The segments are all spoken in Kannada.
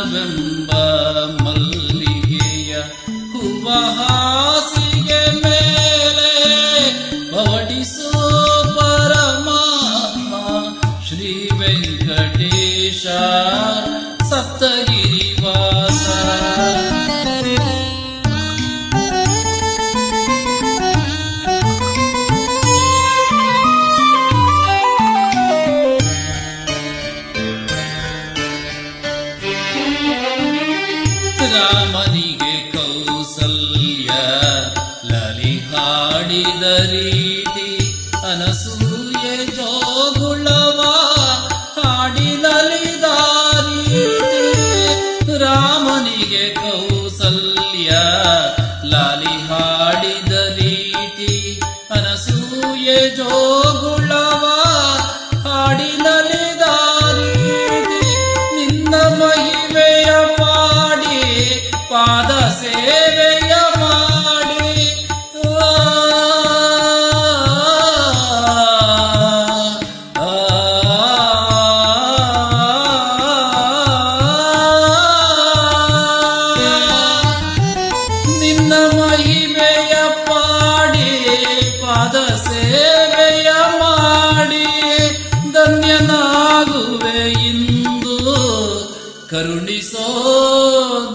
ಮನವೆಂಬ ಮಲ್ಲಿಗೆಯ ಹಾಸಿಗೆ ಮೇಲೆ ಪವಡಿಸೋ ಪರಮಾತ್ಮ ಶ್ರೀ ವೆಂಕಟೇಶ ಸಪ್ತಗಿರಿವಾಸ ಹಾಡಿದ ರೀತಿ ಅನಸೂಯೆ ಜೋಗುಳವ ಹಾಡಿನಲಿದ ರೀತಿ ರಾಮನಿಗೆ ಕೌಸಲ್ಯ, ಲಾಲಿ ಹಾಡಿದ ರೀತಿ ಅನಸೂಯೆ ಜೋಗುಳವ ಹಾಡಿನಲಿದ ರೀತಿ ನಿನ್ನ ಮಹಿಮೆಯ ಪಾಡಿ ಪಾದ ಸೇವೆಯ ಮಹಿಮೆಯ ಪಾಡಿ, ಪಾದ ಸೇವೆಯ ಮಾಡಿ, ಧನ್ಯನಾಗುವೆ ಇಂದು, ಕರುಣಿಸೋ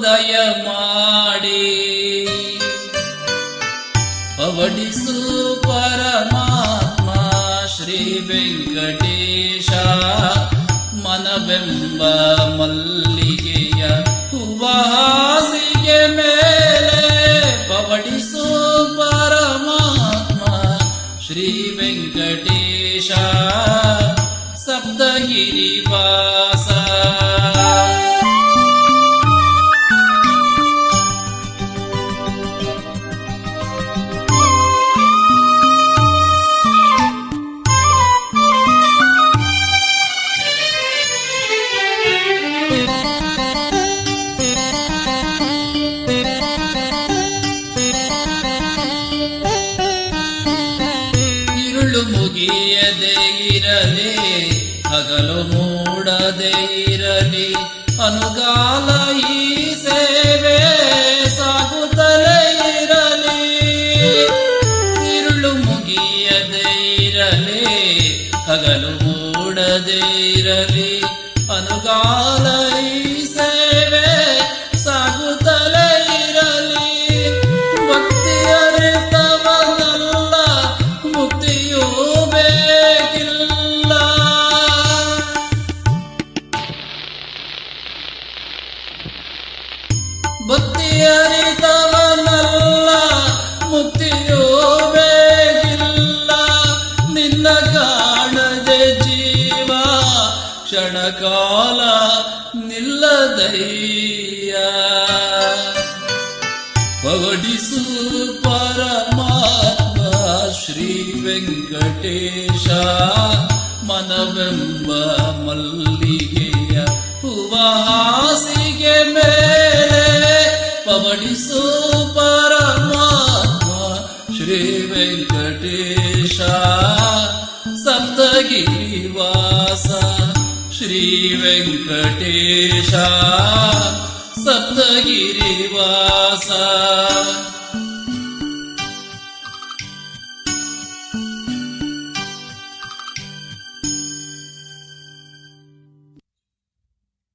ದಯ ಮಾಡಿ ಪವಡಿಸು ಪರಮಾತ್ಮ ಶ್ರೀ ವೆಂಕಟೇಶ, ಮನವೆಂಬ ಮಲ್ಲಿಗೆಯ वेङ्कटेशा सप्तगिरिवास। ಹಗಲು ಮೂಡದೆ ಇರಲಿ. ಅನುಗಾಲ ಈ ಸೇವೆ ಸಾಗುತ್ತಲೇ ಇರಲಿ. ಇರುಳು ಮುಗಿಯದೆ ಇರಲಿ. ಹಗಲು ಮೂಡದೆ ಇರಲಿ. ಅನುಗಾಲ ಭಕ್ತಿಯರಿತವನಲ್ಲ ಮುಕ್ತಿಯೂ ಬೇಕಿಲ್ಲ ನಿನ್ನ ಕಾಣದೆ ಜೀವ, ಕ್ಷಣಕಾಲ ನಿಲ್ಲದಯ್ಯ. ಪಗಡಿಸು ಪರಮಾತ್ಮ ಶ್ರೀ ವೆಂಕಟೇಶ, ಮನವೆಂಬ ಮಲ್ಲಿಗೆಯ ಹೂವ ಪವಡಿಸು ಪರಮಾತ್ಮ ಶ್ರೀ ವೆಂಕಟೇಶ. ಸಪ್ತಗಿರಿವಾಸ ಶ್ರೀ ವೆಂಕಟೇಶ. ಸಪ್ತಗಿರಿವಾಸ